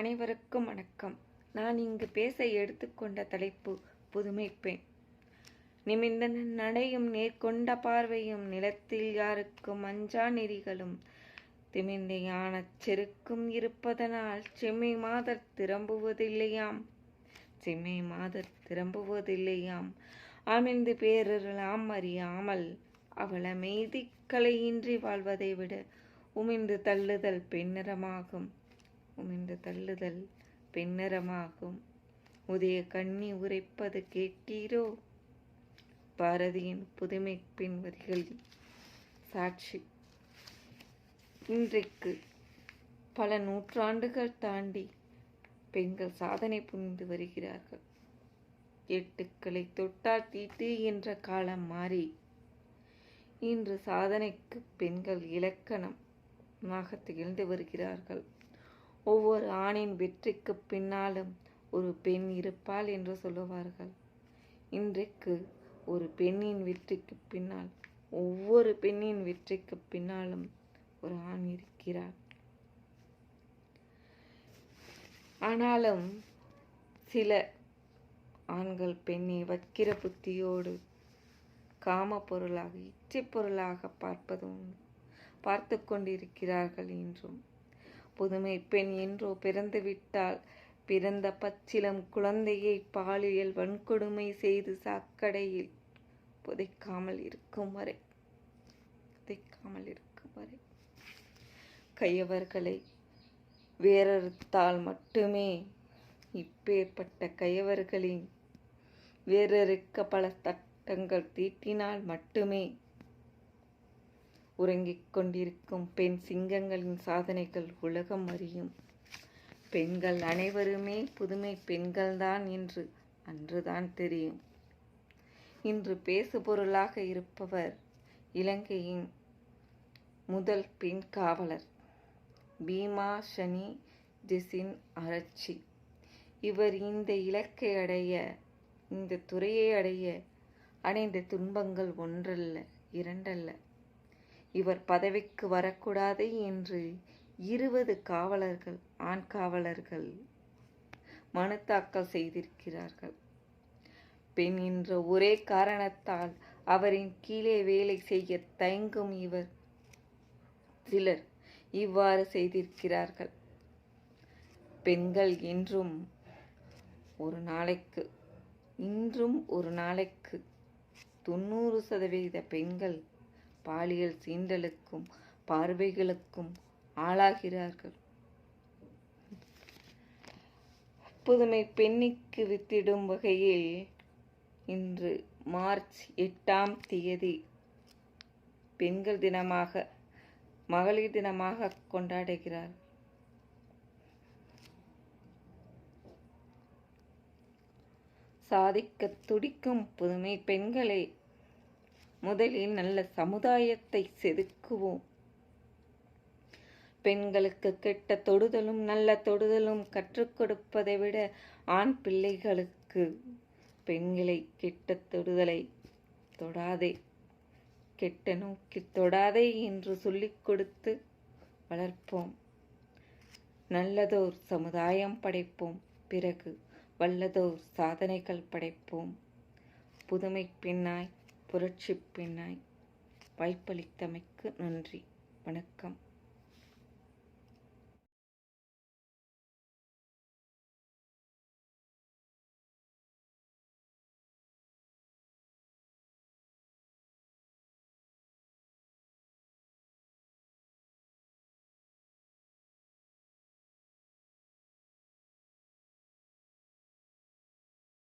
அனைவருக்கும் வணக்கம். நான் இங்கு பேச எடுத்துக்கொண்ட தலைப்பு புதுமை பெண் நிமிர்ந்த நடையும் நேர்கொண்ட பார்வையும் நிலத்தில் யாருக்கும் அஞ்சா நெறிகளும்? திமிர்ந்த யானச் செருக்கும் இருப்பதனால் செம்மை மாதர் திரும்புவதில்லையாம்? செம்மை மாதர் திரும்புவதில்லையாம்? அமைந்து பேரலாம் அறியாமல் அவள மெய்தி வாழ்வதை விட உமிழ்ந்து தள்ளுதல் பெண்ணிறமாகும் என்று தள்ளுதல் பின்னரமாகும். உதய கண்ணி உரைப்பது கேட்டீரோ? பாரதியின் புதுமை வரிகளில் சாட்சி. இன்றைக்கு பல நூற்றாண்டுகள் தாண்டி பெண்கள் சாதனை புரிந்து வருகிறார்கள். எட்டுக்களை தொட்டால் தீட்டு என்ற காலம் மாறி இன்று சாதனைக்கு பெண்கள் இலக்கணமாக திகழ்ந்து வருகிறார்கள். ஒவ்வொரு ஆணின் வெற்றிக்கு பின்னாலும் ஒரு பெண் இருப்பாள் என்று சொல்லுவார்கள். இன்றைக்கு ஒரு பெண்ணின் வெற்றிக்கு பின்னால் ஒவ்வொரு பெண்ணின் வெற்றிக்கு பின்னாலும் ஒரு ஆண் இருக்கிறார் ஆனாலும் சில ஆண்கள் பெண்ணை வக்கிர புத்தியோடு காம பொருளாக இச்சை பொருளாக பார்ப்பதும் பார்த்து கொண்டிருக்கிறார்கள் என்றும் புதுமை பெண் என்றோ பிறந்துவிட்டால் பிறந்த பச்சிலம் குழந்தையை பாலியல் வன்கொடுமை செய்து சாக்கடையில் புதைக்காமல் இருக்கும் வரை புதைக்காமல் இருக்கும் வரை. கையவர்களை வேறறுத்தால் மட்டுமே இப்பேற்பட்ட கையவர்களின் வேறறுக்க பல சட்டங்கள் தீட்டினால் மட்டுமே உறங்கிக் கொண்டிருக்கும் பெண் சிங்கங்களின் சாதனைகள் உலகம் அறியும். பெண்கள் அனைவருமே புதுமை பெண்கள்தான் என்று அன்றுதான் தெரியும். இன்று பேசுபொருளாக இருப்பவர் இலங்கையின் முதல் பெண் காவலர் பீமா ஷனி ஜெசின் அரட்சி இவர் இந்த இலக்கை அடைய இந்த துறையை அடைய அடைந்த துன்பங்கள் ஒன்றல்ல இரண்டல்ல. இவர் பதவிக்கு வரக்கூடாது என்று இருபது காவலர்கள் ஆண் காவலர்கள் மனு தாக்கல் செய்திருக்கிறார்கள். பெண் என்ற ஒரே காரணத்தால் அவரின் கீழே வேலை செய்ய தயங்கும் இவர் சிலர் இவ்வாறு செய்திருக்கிறார்கள். பெண்கள் என்றும் ஒரு நாளைக்கு இன்றும் ஒரு நாளைக்கு தொண்ணூறு சதவீத பெண்கள் பாலியல் சீண்டலுக்கும் பார்வைகளுக்கும் ஆளாகிறார்கள். புதுமை பெண்ணிக்கு வித்திடும் வகையில் இன்று மார்ச் எட்டாம் தேதி பெண்கள் தினமாக மகளிர் தினமாக கொண்டாடுகிறார். சாதிக்க துடிக்கும் புதுமை பெண்களை முதலில் நல்ல சமுதாயத்தை செதுக்குவோம். பெண்களுக்கு கெட்ட தொடுதலும் நல்ல தொடுதலும் கற்றுக் கொடுப்பதை விட ஆண் பிள்ளைகளுக்கு பெண்களை கெட்ட தொடுதலை தொடாதே கெட்ட நோக்கி தொடாதே என்று சொல்லிக் கொடுத்து வளர்ப்போம். நல்லதோர் சமுதாயம் படைப்போம். பிறகு வல்லதோர் சாதனைகள் படைப்போம். புதுமை பெண்ணாய் புரட்சி பெண்ணாய் வாய்ப்பளித்தமைக்கு நன்றி. வணக்கம்.